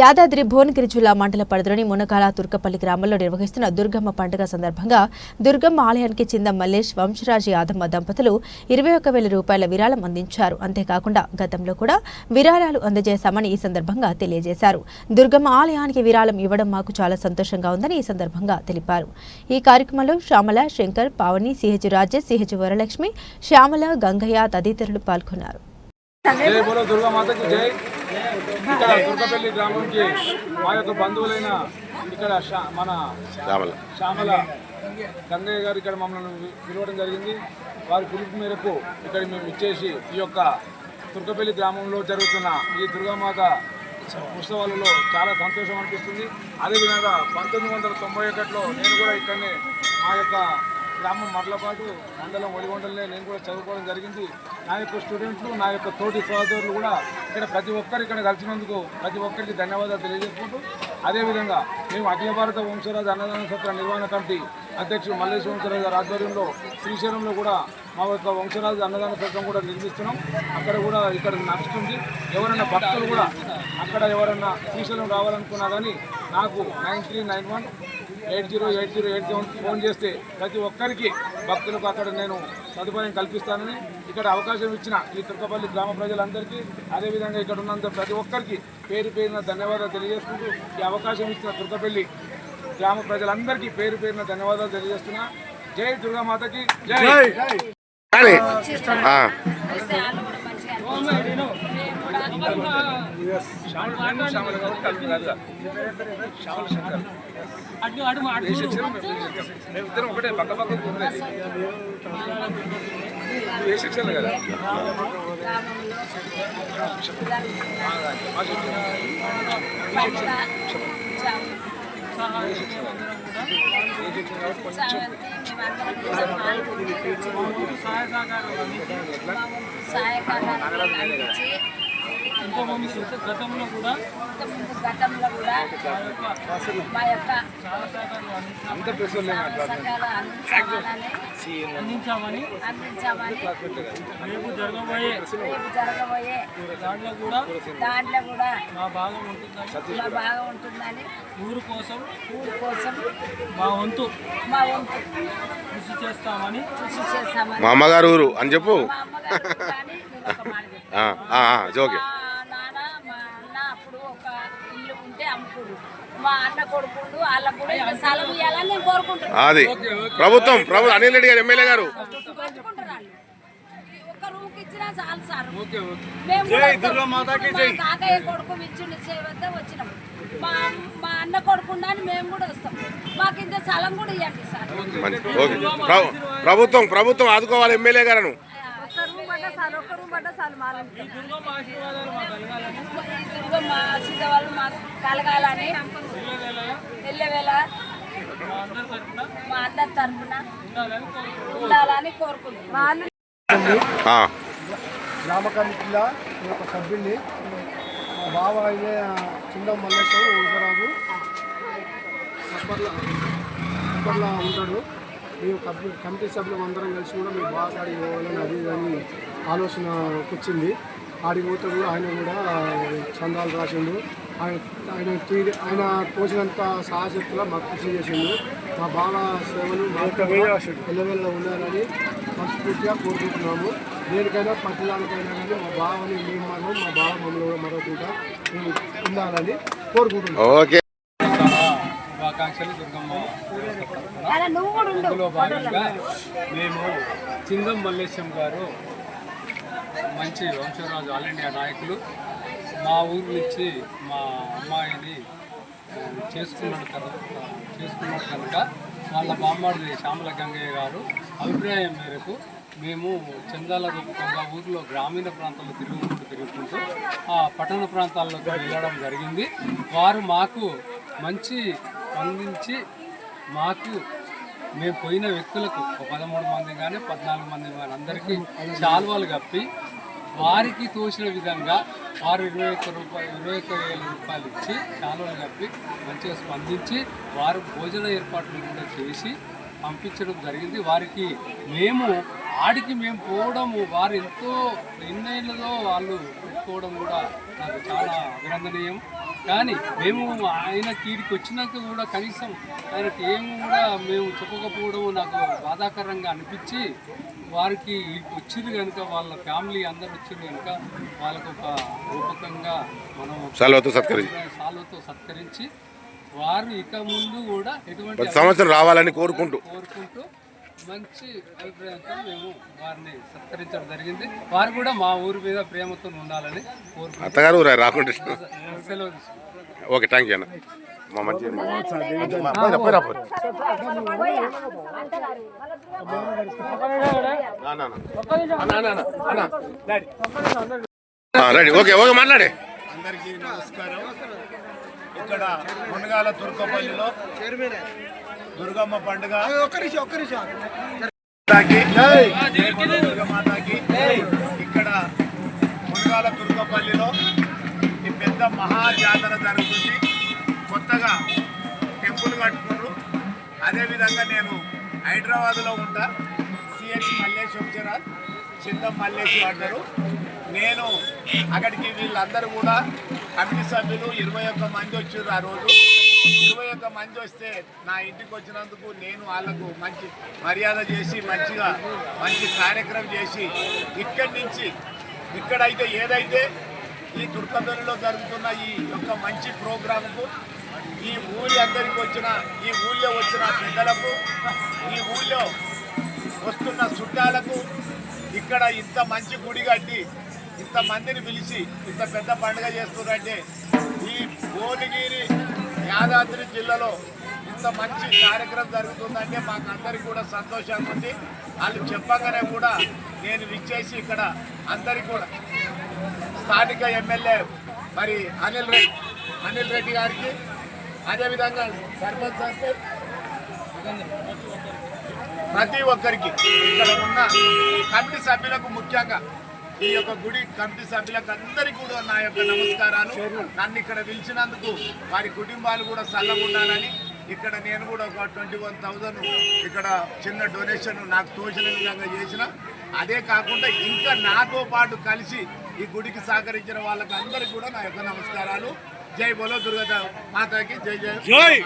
యాదాద్రి భువనగిరి జిల్లా మండల పరిధిలోని మునకాల తుర్కపల్లి గ్రామంలో నిర్వహిస్తున్న దుర్గమ్మ పండుగ సందర్భంగా దుర్గమ్మ ఆలయానికి చెందిన మల్లేష్ వంశరాజు యాదమ్మ దంపతులు ఇరవై ఒక్క వేల రూపాయల విరాళం అందించారు. అంతేకాకుండా గతంలో కూడా విరాళాలు అందజేశామని ఈ సందర్భంగా తెలియజేశారు. దుర్గమ్మ ఆలయానికి విరాళం ఇవ్వడం మాకు చాలా సంతోషంగా ఉందని ఈ సందర్భంగా తెలిపారు. ఈ కార్యక్రమంలో శ్యామల శంకర్ పావని సిహెచ్ రాజేష్ సిహెచ్ వరలక్ష్మి శ్యామల గంగయ్య తదితరులు పాల్గొన్నారు. ఇక్కడ దుర్గపల్లి గ్రామంకి మా యొక్క బంధువులైన ఇక్కడ మన శ్యామల. గంగయ్య గారు ఇక్కడ మమ్మల్ని పిలవడం జరిగింది. వారి పిలుపు మేరకు ఇక్కడ మేము ఇచ్చేసి ఈ యొక్క తుర్కపల్లి గ్రామంలో జరుగుతున్న ఈ దుర్గామాత ఉత్సవాలలో చాలా సంతోషం అనిపిస్తుంది. అదేవిధంగా పంతొమ్మిది వందల తొంభై ఒకటిలో నేను కూడా ఇక్కడనే మా యొక్క గ్రామం మరలపాటు మండలం ఒడిగొండలనే నేను కూడా చదువుకోవడం జరిగింది. నా యొక్క స్టూడెంట్లు నా యొక్క తోటి సహోదరులు కూడా ఇక్కడ ప్రతి ఒక్కరు ఇక్కడ కలిసినందుకు ప్రతి ఒక్కరికి ధన్యవాదాలు తెలియజేసుకుంటూ అదేవిధంగా మేము అఖిల భారత వంశరాజు అన్నదాన సత్ర నిర్వహణ కమిటీ అధ్యక్షుడు మల్లేశ్వర వంశరాజు ఆధ్వర్యంలో శ్రీశైలంలో కూడా మా యొక్క వంశరాజు అన్నదాన సత్రం కూడా నిర్మిస్తున్నాం. అక్కడ కూడా ఇక్కడ నడుస్తుంది. ఎవరైనా భక్తులు కూడా అక్కడ ఎవరైనా శ్రీశైలం రావాలనుకున్నా కానీ నాకు nine three nine one eight zero eight zero eight seven phone చేస్తే ప్రతి ఒక్కరికి భక్తులకు అక్కడ నేను సదుపాయం కల్పిస్తానని ఇక్కడ అవకాశం ఇచ్చిన ఈ తుర్కపల్లి గ్రామ ప్రజలందరికీ అదేవిధంగా ఇక్కడ ఉన్నంత ప్రతి ఒక్కరికి పేరు పేరున ధన్యవాదాలు తెలియజేసుకుంటూ ఈ అవకాశం ఇచ్చిన తుర్కపల్లి గ్రామ ప్రజలందరికీ పేరు పేరున ధన్యవాదాలు తెలియజేస్తున్నా. జై దుర్గామాతకి జై! ఇద్దరం ఒకటే పక్క పక్క ఉండేది ఏ సెక్షన్ కదా మా సెక్షన్. గతంలో కూడా గతంలో కూడా మా యొక్క అందించాలని అందించామని అందించామని రేపు జరగబోయే రేపు జరగబోయే దాంట్లో కూడా దాంట్లో కూడా మా భాగం ఉంటుందని మా బాగా ఉంటుందని ఊరు కోసం ఊరి కోసం మా వంతు మా వంతు కృషి చేస్తామని కృషి చేస్తామని మా అమ్మగారు ఊరు అని చెప్పు. మా మా అన్న కొడుకుండు వాళ్ళకు కూడా ఇంకా స్థలం ఇవ్వాలని నేను కోరుకుంటున్నాను అది. ప్రభుత్వం ప్రభు అనిల్ రెడ్డి గారు ఎమ్మెల్యే గారు. ఒక్క రూమ్కి ఇచ్చినా చాలు సార్. మా కాకయ్య కొడుకు ఇచ్చిండు చేయవద్ద వచ్చినాం. మా మా అన్న కొడుకుండా మేము కూడా వస్తాం. మాకు ఇంత స్థలం కూడా ఇవ్వండి సార్. మంచి ఓకే. ప్రభు- ప్రభుత్వం ప్రభుత్వం ఆదుకోవాలి ఎమ్మెల్యే గారు ఒక్క రూమ్ పడ్డా చాలు ఒక్క రూమ్ పడ్డా చాలు మా ఈ దుర్గమ్మ ఆశీర్వాదాలు మా కలగాలని. ఇదిగో మా సీత వాళ్ళు మాకు. కలగాలని వెళ్ళేవేళ మా అందరి తరఫున ఉండాలని కోరుకుంటున్నాను గ్రామ కమిటీలో ఒక సభ్యుడిని మా బావ అయితే చిందం మల్లేశ్వరం ఊసరాజు సబ్బర్ల ఉంటాడు. మేము కమి- కమిటీ సభ్యులు అందరం కలిసి కూడా మేము బాగా ఆడికి పోవాలని అది అని ఆలోచన వచ్చింది ఆడికి పోతే కూడా ఆయన కూడా చందాలు రాసిండు. ఆయన ఆయన తీరి ఆయన తోచినంత సాహశక్తిలో మాకు కృషి చేసిండు. మా బావ సేవలు ఎల్లవెల్ల ఉండాలని మనస్ఫూర్తిగా కోరుకుంటున్నాము. దేనికైనా పట్టణానికైనా కానీ మా బావని మేము మనం మా బావ మమ్మల్ని కూడా మరొకగా మేము ఉండాలని కోరుకుంటున్నాం శుభాకాంక్షలు దుర్గమ్మ అందులో భాగంగా మేము చిందం మల్లేశం గారు మంచి వంశరాజు ఆల్ ఇండియా నాయకులు. మా ఊరు నుంచి మా అమ్మాయిని చేసుకున్నాడు కనుక చేసుకున్నాడు కనుక వాళ్ళ బామ్మాడి శ్యామల గంగయ్య గారు అభిప్రాయం మేరకు మేము చందాల రూపకంగా ఊర్లో గ్రామీణ ప్రాంతాల్లో తిరుగుకుంటూ తిరుగుతుంటూ ఆ పట్టణ ప్రాంతాల్లోకి వెళ్ళడం జరిగింది. వారు మాకు మంచి స్పందించి మాకు మేము పోయిన వ్యక్తులకు పదమూడు మంది కానీ పద్నాలుగు మంది కానీ అందరికీ శాల్వాలు కప్పి వారికి తోచిన విధంగా వారు ఇరవై ఒక్క రూపాయలు ఇరవై ఒక్క వేల రూపాయలు ఇచ్చి కాలువలు కప్పి మంచిగా స్పందించి వారు భోజన ఏర్పాట్లు కూడా చేసి పంపించడం జరిగింది. వారికి మేము ఆడికి మేము పోవడము వారు ఎంతో ఎన్నేళ్ళలో వాళ్ళు పెట్టుకోవడం కూడా నాకు చాలా అభినందనీయం. కానీ మేము ఆయన కీడికి వచ్చినాక కూడా కనీసం ఆయనకి ఏమి కూడా మేము చెప్పకపోవడం నాకు బాధాకరంగా అనిపించి వారికి వచ్చిర్రు కనుక వాళ్ళ ఫ్యామిలీ అందరు వచ్చిర్రు కనుక వాళ్ళకు ఒక రూపకంగా మనం సెలవుతో సత్కరించి. సాల్వతో సత్కరించి వారు ఇక ముందు కూడా ఎటువంటి సంవత్సరం రావాలని కోరుకుంటూ. కోరుకుంటూ మంచి అభిప్రాయంతో మేము వారిని సత్కరించడం జరిగింది. వారు కూడా మా ఊరి మీద ప్రేమతో ఉండాలని అత్తగారు రాకుండా సెలవు ఓకే థ్యాంక్ యూ అన్న. మా మంచి పోయిరా, పోయిరా, పోయిరా. నా, నా, నా. అన్న, అన్న, అన్న, అన్న. ఆ, రెడీ. ఓకే ఓకే మాట్లాడే. అందరికీ నమస్కారం. ఇక్కడ మునగాల తుర్కపల్లిలో దుర్గమ్మ పండుగ. మాతాకి. ఇక్కడ మునగాల తుర్కపల్లిలో ఈ పెద్ద మహా జాతర జరుగుతుంది. కొత్తగా టెంపుల్ కట్టుకున్నారు. అదేవిధంగా నేను హైదరాబాద్లో ఉంటా. సిహెచ్ మల్లేష్ వంశరాజ్ చింతం మల్లేష్ అంటారు. నేను అక్కడికి వీళ్ళందరూ కూడా కమిటీ సభ్యులు ఇరవై ఒక్క మంది వచ్చారు ఆ రోజు. ఇరవై ఒక్క మంది వస్తే నా ఇంటికి వచ్చినందుకు నేను వాళ్ళకు మంచి మర్యాద చేసి మంచిగా మంచి కార్యక్రమం చేసి ఇక్కడి నుంచి ఇక్కడైతే ఏదైతే ఈ తుర్కబెల్లిలో జరుగుతున్న ఈ యొక్క మంచి ప్రోగ్రాంకు ఈ ఊరి అందరికి వచ్చిన ఈ ఊళ్ళో వచ్చిన పెద్దలకు ఈ ఊళ్ళో వస్తున్న చుట్టాలకు ఇక్కడ ఇంత మంచి గుడి కట్టి ఇంత మందిని పిలిచి ఇంత పెద్ద పండుగ చేస్తున్నారంటే ఈ భువనగిరి యాదాద్రి జిల్లాలో ఇంత మంచి కార్యక్రమం జరుగుతుందంటే మాకు అందరికి కూడా సంతోషంగా ఉంది. వాళ్ళు చెప్పగానే కూడా నేను విచ్చేసి ఇక్కడ అందరికి కూడా స్థానిక ఎమ్మెల్యే మరి అనిల్ రెడ్డి అనిల్ రెడ్డి గారికి అదేవిధంగా సర్పంచ్ సర్పంచ్ ప్రతి ఒక్కరికి ఇక్కడ ఉన్న కమిటీ సభ్యులకు ముఖ్యంగా ఈ యొక్క గుడి కమిటీ సభ్యులకు అందరికీ కూడా నా యొక్క నమస్కారాలు. నన్ను ఇక్కడ పిలిచినందుకు వారి కుటుంబాలు కూడా చల్లగా ఉండాలని ఇక్కడ నేను కూడా ఒక ట్వంటీ వన్ థౌజండ్ ఇక్కడ చిన్న డొనేషన్ నాకు తోచిన విధంగా చేసిన. అదే కాకుండా ఇంకా నాతో పాటు కలిసి ఈ గుడికి సహకరించిన వాళ్ళకి అందరికీ కూడా నా యొక్క నమస్కారాలు. జై బోలో దుర్గ మాతాకి జై. జై!